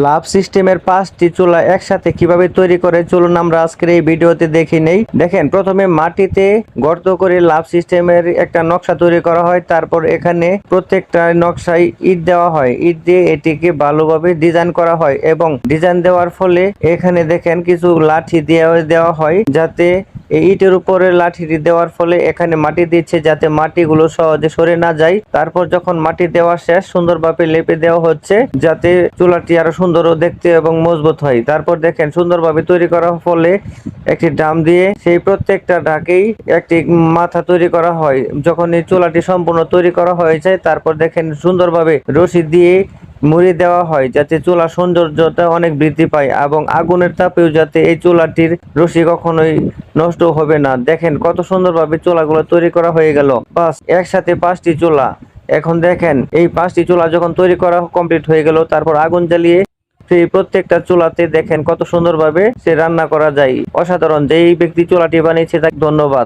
লাভ সিস্টেমের পাঁচটি চুলা একসাথে কীভাবে তৈরি করে, চলুন আমরা আজকের এই ভিডিওতে দেখি নেই। দেখেন, প্রথমে মাটিতে গর্ত করে লাভ সিস্টেমের একটা নকশা তৈরি করা হয়। তারপর এখানে প্রত্যেকটা নকশায় ইট দেওয়া হয়। ইট দিয়ে এটিকে ভালোভাবে ডিজাইন করা হয় এবং ডিজাইন দেওয়ার ফলে এখানে দেখেন কিছু লাঠি দেওয়া দেওয়া হয় যাতে এই ইটের উপরে লাঠিটি দেওয়ার ফলে এখানে মাটি দিচ্ছে যাতে মাটিগুলো সহজে সরে না যায়। তারপর যখন মাটি দেওয়া শেষ, সুন্দরভাবে লেপে দেওয়া হচ্ছে যাতে চুলাটি আরও সুন্দর দেখতে এবং মজবুত হয়। তারপর দেখেন, সুন্দরভাবে তৈরি করার ফলে একটি ড্রাম দিয়ে সেই প্রত্যেকটা ঢাকেই একটি মাথা তৈরি করা হয়। যখন এই চুলাটি সম্পূর্ণ তৈরি করা হয়েছে, তারপর দেখেন সুন্দরভাবে রশি দিয়ে মুড়ি দেওয়া হয় যাতে চুলার সৌন্দর্যতা অনেক বৃদ্ধি পায় এবং আগুনের তাপেও যাতে এই চুলাটির রশি কখনোই নষ্ট হবে না। দেখেন কত সুন্দরভাবে চুলাগুলো তৈরি করা হয়ে গেল। বাস, একসাথে পাঁচটি চুলা। এখন দেখেন, এই পাঁচটি চুলা যখন তৈরি করা কমপ্লিট হয়ে গেল, তারপর আগুন জ্বালিয়ে সেই প্রত্যেকটা চুলাতে দেখেন কত সুন্দরভাবে সে রান্না করা যায়। অসাধারণ, যেই ব্যক্তি চুলাটি বানিয়েছে তাকে ধন্যবাদ।